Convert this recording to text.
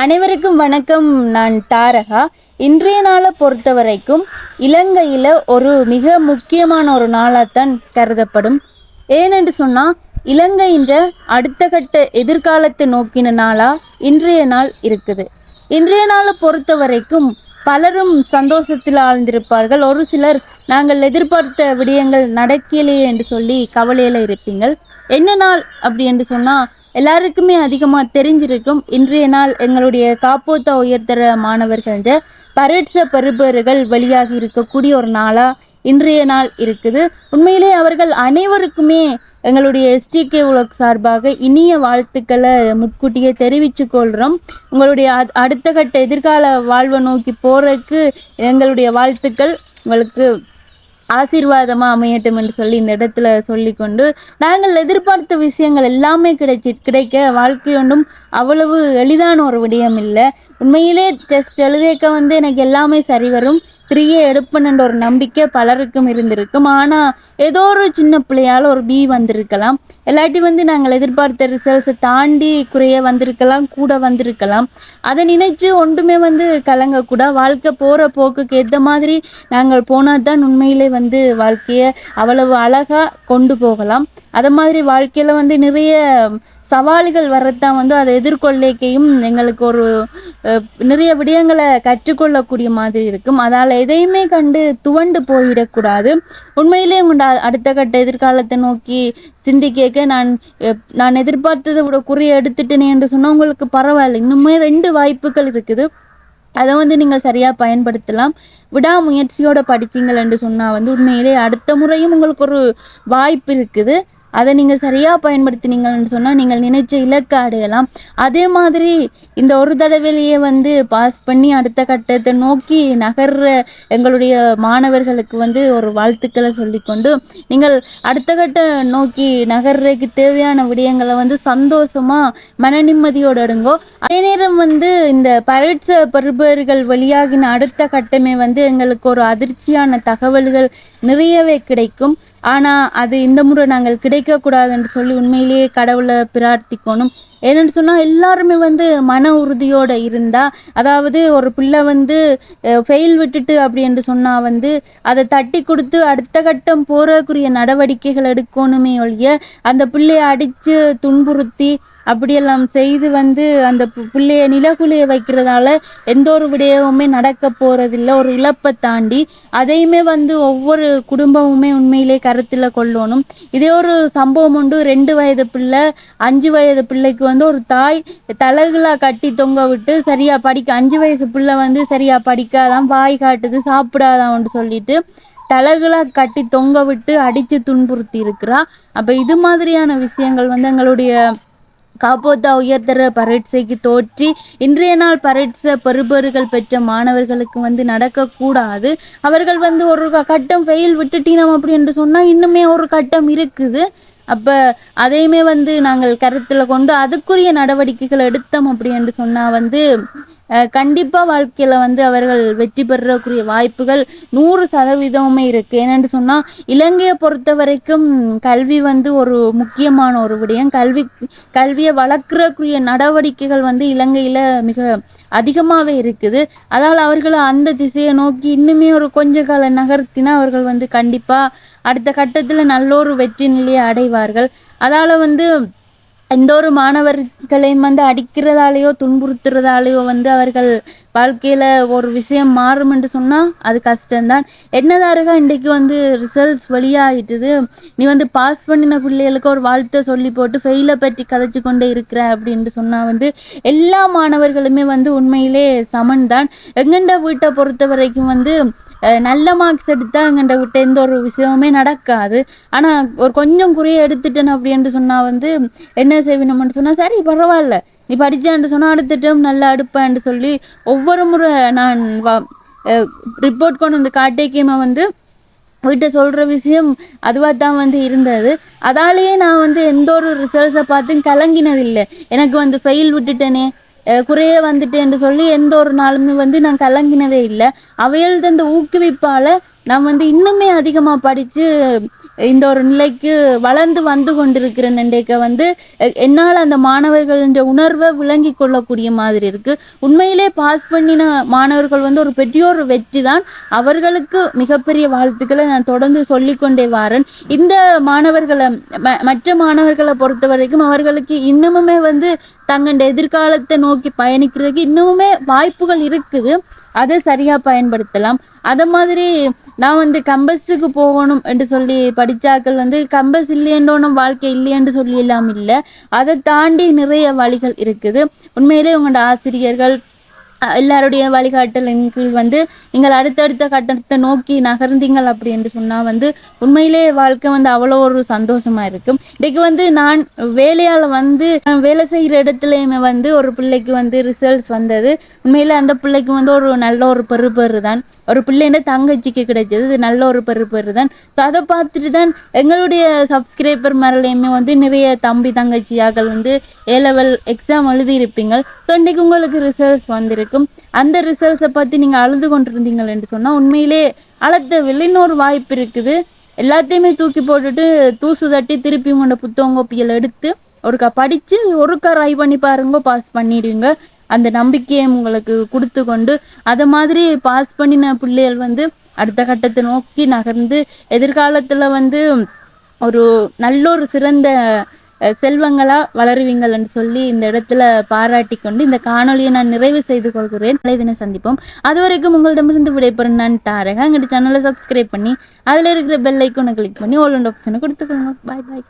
அனைவருக்கும் வணக்கம். நான் தாரகா. இன்றைய நாளை பொறுத்த வரைக்கும் இலங்கையில் ஒரு மிக முக்கியமான ஒரு நாளாக தான் கருதப்படும். ஏனென்று சொன்னால் இலங்கைன்ற அடுத்த கட்ட எதிர்காலத்தை நோக்கின நாளாக இன்றைய நாள் இருக்குது. இன்றைய நாளை பொறுத்த வரைக்கும் பலரும் சந்தோஷத்தில் ஆழ்ந்திருப்பார்கள். ஒரு சிலர் நாங்கள் எதிர்பார்த்த விடயங்கள் நடக்கலையே என்று சொல்லி கவலையில் இருப்பீங்கள். என்ன நாள்? அப்படி என்று சொன்னால் எல்லாருக்குமே அதிகமாக தெரிஞ்சிருக்கும். இன்றைய நாள் எங்களுடைய காப்போத்தா உயர்தர மாணவர்கள் பரீட்சை பெறுபேறுகள் வெளியாகி இருக்கக்கூடிய ஒரு நாளாக இன்றைய நாள் இருக்குது. உண்மையிலே அவர்கள் அனைவருக்குமே எங்களுடைய எஸ்டிகே உலக் சார்பாக இனிய வாழ்த்துக்களை முன்கூட்டியே தெரிவித்து கொள்கிறோம் உங்களுடைய அடுத்த கட்ட எதிர்கால வாழ்வை நோக்கி போகிறதுக்கு எங்களுடைய வாழ்த்துக்கள். உங்களுக்கு ஆசீர்வாதமாக அமையட்டும் என்று சொல்லி இந்த இடத்துல சொல்லிக்கொண்டு நாங்கள் எதிர்பார்த்த விஷயங்கள் எல்லாமே கிடைச்சி கிடைக்க வாழ்க்கை ஒன்றும் அவ்வளவு எளிதான ஒரு விடயம் இல்லை. உண்மையிலே டெஸ்ட் எழுதிக்க வந்து எனக்கு எல்லாமே சரி வரும். த்ரீயே எடுப்பணுன்ற ஒரு நம்பிக்கை பலருக்கும் இருந்திருக்கும். ஆனால் ஏதோ ஒரு சின்ன பிள்ளையால் ஒரு பி வந்திருக்கலாம். இல்லாட்டி வந்து நாங்கள் எதிர்பார்த்த ரிசல்ட்ஸை தாண்டி குறைய வந்திருக்கலாம் கூட வந்திருக்கலாம். அதை நினைச்சு ஒன்றுமே வந்து கலங்கக்கூட. வாழ்க்கை போகிற போக்குக்கு ஏற்ற மாதிரி நாங்கள் போனால் தான் உண்மையிலே வந்து வாழ்க்கையை அவ்வளவு அழகாக கொண்டு போகலாம். அதை மாதிரி வாழ்க்கையில் வந்து நிறைய சவால்கள் வர்றதான் வந்து அதை எதிர்கொள்ளைக்கையும் எங்களுக்கு ஒரு நிறைய விடயங்களை கற்றுக்கொள்ளக்கூடிய மாதிரி இருக்கும். அதால் எதையுமே கண்டு துவண்டு போயிடக்கூடாது. உண்மையிலே உண்ட அடுத்த கட்ட எதிர்காலத்தை நோக்கி சிந்திக்க நான் நான் எதிர்பார்த்ததை விட குறிய எடுத்துட்டேனே என்று சொன்னால் உங்களுக்கு பரவாயில்ல. இன்னுமே ரெண்டு வாய்ப்புகள் இருக்குது. அதை வந்து நீங்கள் சரியாக பயன்படுத்தலாம். விடாமுயற்சியோட படித்தீங்கள் என்று சொன்னால் வந்து உண்மையிலே அடுத்த முறையும் உங்களுக்கு ஒரு வாய்ப்பு இருக்குது. அதை நீங்கள் சரியாக பயன்படுத்தினீங்கன்னு சொன்னால் நீங்கள் நினைச்ச இலக்கை அடையலாம். அதே மாதிரி இந்த ஒரு தடவையிலேயே வந்து பாஸ் பண்ணி அடுத்த கட்டத்தை நோக்கி நகர்ற எங்களுடைய மாணவர்களுக்கு வந்து ஒரு வாழ்த்துக்களை சொல்லிக்கொண்டு நீங்கள் அடுத்த கட்ட நோக்கி நகர்றதுக்கு தேவையான விடயங்களை வந்து சந்தோஷமாக மன நிம்மதியோடு எடுங்கோ அதே நேரம் வந்து இந்த பரட்ச பருபர்கள் வெளியாகின அடுத்த கட்டமே வந்து எங்களுக்கு ஒரு அதிர்ச்சியான தகவல்கள் நிறையவே கிடைக்கும். ஆனால் அது இந்த முறை நாங்கள் கிடைக்கக்கூடாதுன்னு சொல்லி உண்மையிலேயே கடவுளை பிரார்த்திக்கணும். ஏன்னு சொன்னால் எல்லாருமே வந்து மன உறுதியோடு இருந்தால் அதாவது ஒரு பிள்ளை வந்து ஃபெயில் விட்டுட்டு அப்படி என்று சொன்னால் வந்து அதை தட்டி கொடுத்து அடுத்த கட்டம் போகிறக்குரிய நடவடிக்கைகள் எடுக்கணுமே ஒழிய அந்த பிள்ளையை அடித்து துன்புறுத்தி அப்படியெல்லாம் செய்து வந்து அந்த பிள்ளைய நிலகுலைய வைக்கிறதால எந்த ஒரு விடயமுமே நடக்க போகிறதில்ல ஒரு இழப்பை தாண்டி அதையுமே வந்து ஒவ்வொரு குடும்பமுமே உண்மையிலே கருத்தில் கொள்ளணும். இதே ஒரு சம்பவம் உண்டு. ரெண்டு வயது பிள்ளை அஞ்சு வயது பிள்ளைக்கு வந்து ஒரு தாய் தலகுலா கட்டி தொங்க விட்டு சரியா படிக்க அஞ்சு வயசு பிள்ளை வந்து சரியா படிக்காதான் வாய் காட்டுது சாப்பிடாதான்னு சொல்லிட்டு தலகுலா கட்டி தொங்க விட்டு அடித்து துன்புறுத்தி இருக்கிறா. அப்போ இது மாதிரியான விஷயங்கள் வந்து எங்களுடைய காப்போத்தா உயர்தர பரீட்சைக்கு தோற்றி இன்றைய நாள் பரீட்சை பெறுபேறுகள் பெற்ற மாணவர்களுக்கு வந்து நடக்கக்கூடாது. அவர்கள் வந்து ஒரு கட்டம் ஃபெயில் விட்டுட்டினோம் அப்படின்னு சொன்னால் இன்னுமே ஒரு கட்டம் இருக்குது. அப்போ அதையுமே வந்து நாங்கள் கருத்தில் கொண்டு அதுக்குரிய நடவடிக்கைகள் எடுத்தோம் அப்படி என்று சொன்னால் வந்து கண்டிப்பாக வாழ்க்கையில் வந்து அவர்கள் வெற்றி பெறக்கூடிய வாய்ப்புகள் நூறு சதவீதமுமே இருக்குது ஏனென்று சொன்னால் இலங்கையை பொறுத்த வரைக்கும் கல்வி வந்து ஒரு முக்கியமான ஒரு விடயம். கல்வி கல்வியை வளர்க்குறக்குரிய நடவடிக்கைகள் வந்து இலங்கையில் மிக அதிகமாகவே இருக்குது. அதால் அவர்களை அந்த திசையை நோக்கி இன்னுமே ஒரு கொஞ்ச கால நகர்த்தினா அவர்கள் வந்து கண்டிப்பாக அடுத்த கட்டத்தில் நல்ல ஒரு வெற்றி நிலையை அடைவார்கள். அதால் வந்து எந்த ஒரு மாணவர்களையும் வந்து அடிக்கிறதாலேயோ துன்புறுத்துறதாலேயோ வந்து அவர்கள் வாழ்க்கையில் ஒரு விஷயம் மாறும் என்று சொன்னால் அது கஷ்டம்தான். என்னதாருக இன்றைக்கு வந்து ரிசல்ட்ஸ் வெளியாகிட்டுது நீ வந்து பாஸ் பண்ணின பிள்ளைகளுக்கு ஒரு வாழ்த்தை சொல்லி போட்டு ஃபெயிலை பற்றி கதைச்சு கொண்டே இருக்கிற அப்படின்ட்டு சொன்னால் வந்து எல்லா மாணவர்களுமே வந்து உண்மையிலே சமன் தான் எங்கண்ட வீட்டை பொறுத்த வரைக்கும் வந்து நல்ல மார்க்ஸ் எடுத்தால் எங்கள்கிட்ட விட்ட எந்த ஒரு விஷயமுமே நடக்காது. ஆனால் ஒரு கொஞ்சம் குறைய எடுத்துட்டேன் அப்படின்ட்டு சொன்னால் வந்து என்ன செய்வினோம்னு சொன்னால் சரி பரவாயில்ல. நீ படித்தேன்ட்டு சொன்னால் அடுத்துட்டும் நல்லா அடுப்பேன்ட்டு சொல்லி ஒவ்வொரு முறை நான் வா ரிப்போர்ட் கொண்டு வந்து காட்டேக்கியமா வந்து வீட்டை சொல்கிற விஷயம் அதுவாக தான் வந்து இருந்தது. அதாலேயே நான் வந்து எந்த ஒரு ரிசல்ட்ஸை பார்த்து கலங்கினதில்லை. எனக்கு வந்து ஃபெயில் விட்டுட்டேனே. குறைய வந்துட்டேன்னு சொல்லி எந்த ஒரு நாளுமே வந்து நான் கலங்கினதே இல்லை. அவையல் தந்த ஊக்குவிப்பால் நான் வந்து இன்னுமே அதிகமாக படித்து இந்த ஒரு நிலைக்கு வளர்ந்து வந்து கொண்டிருக்கிறேன் நினைக்க வந்து என்னால் அந்த என்ற உணர்வை விளங்கி கொள்ளக்கூடிய மாதிரி இருக்கு. உண்மையிலே பாஸ் பண்ணின மாணவர்கள் வந்து ஒரு பெற்றோர் வெற்றி தான். அவர்களுக்கு மிகப்பெரிய வாழ்த்துக்களை நான் தொடர்ந்து சொல்லிக்கொண்டே வாரேன். இந்த மாணவர்களை ம- மற்ற மாணவர்களை பொறுத்த வரைக்கும் அவர்களுக்கு இன்னமுமே வந்து தங்களோட எதிர்காலத்தை நோக்கி பயணிக்கிறதுக்கு இன்னுமே வாய்ப்புகள் இருக்குது. அதை சரியாக பயன்படுத்தலாம். அதை மாதிரி நான் வந்து கம்பஸுக்கு போகணும் என்று சொல்லி படித்தாக்கள் வந்து கம்பஸ் இல்லையன்றோனும் வாழ்க்கை இல்லையென்று சொல்லி எல்லாம் இல்லை. அதை தாண்டி நிறைய வழிகள் இருக்குது. உண்மையிலே உங்களோட ஆசிரியர்கள் எல்லாருடைய வழிகாட்டலின் கீழ் வந்து நீங்கள் அடுத்தடுத்த கட்டத்தை நோக்கி நகர்ந்தீங்கள் அப்படி என்று சொன்னால் வந்து உண்மையிலே வாழ்க்கை வந்து அவ்வளோ ஒரு சந்தோஷமா இருக்கும். இன்றைக்கு வந்து நான் வேலையால் வந்து நான் வேலை செய்கிற இடத்துலையுமே வந்து ஒரு பிள்ளைக்கு வந்து ரிசல்ட்ஸ் வந்தது. உண்மையிலே அந்த பிள்ளைக்கு வந்து ஒரு நல்ல ஒரு பெறுபேறு தான் ஒரு பிள்ளைன தங்கச்சிக்கு கிடைச்சது நல்ல ஒரு பெறுபேறு தான். ஸோ அதை பார்த்துட்டு தான் எங்களுடைய சப்ஸ்கிரைபர் மேலேயுமே வந்து நிறைய தம்பி தங்கச்சியாக்கள் வந்து ஏ லெவல் எக்ஸாம் எழுதியிருப்பீங்க ஸோ இன்றைக்கு உங்களுக்கு ரிசல்ட்ஸ் வந்திருக்கும். அந்த ரிசல்ட்ஸை பற்றி நீங்கள் அழுது கொண்டிருந்தீங்கள் என்று சொன்னால் உண்மையிலே அழுத்தவில்லை இன்னொரு வாய்ப்பு இருக்குது. எல்லாத்தையுமே தூக்கி போட்டுட்டு தூசு தட்டி திருப்பி உங்களோட புத்தகம் கோப்பியில் எடுத்து ஒருக்கா படித்து ஒருக்கா ட்ரை பண்ணி பாருங்க பாஸ் பண்ணிடுங்க. அந்த நம்பிக்கையை உங்களுக்கு கொடுத்து கொண்டு அதை மாதிரி பாஸ் பண்ணின பிள்ளைகள் வந்து அடுத்த கட்டத்தை நோக்கி நகர்ந்து எதிர்காலத்தில் வந்து ஒரு நல்ல ஒரு சிறந்த செல்வங்களாக வளருவீங்கள்னு சொல்லி இந்த இடத்துல பாராட்டி கொண்டு இந்த காணொளியை நான் நிறைவு செய்து கொள்கிறேன். நாளை தினம் சந்திப்போம். அது வரைக்கும் உங்களிடமிருந்து விடைபெறும் நான் தாரக. எங்கிட்ட சேனலை சப்ஸ்கிரைப் பண்ணி அதில் இருக்கிற பெல் ஐக்கோனை கிளிக் பண்ணி ஓல்ட் அண்ட் ஆப்ஷனை கொடுத்துக்கோங்க. பாய் பாய்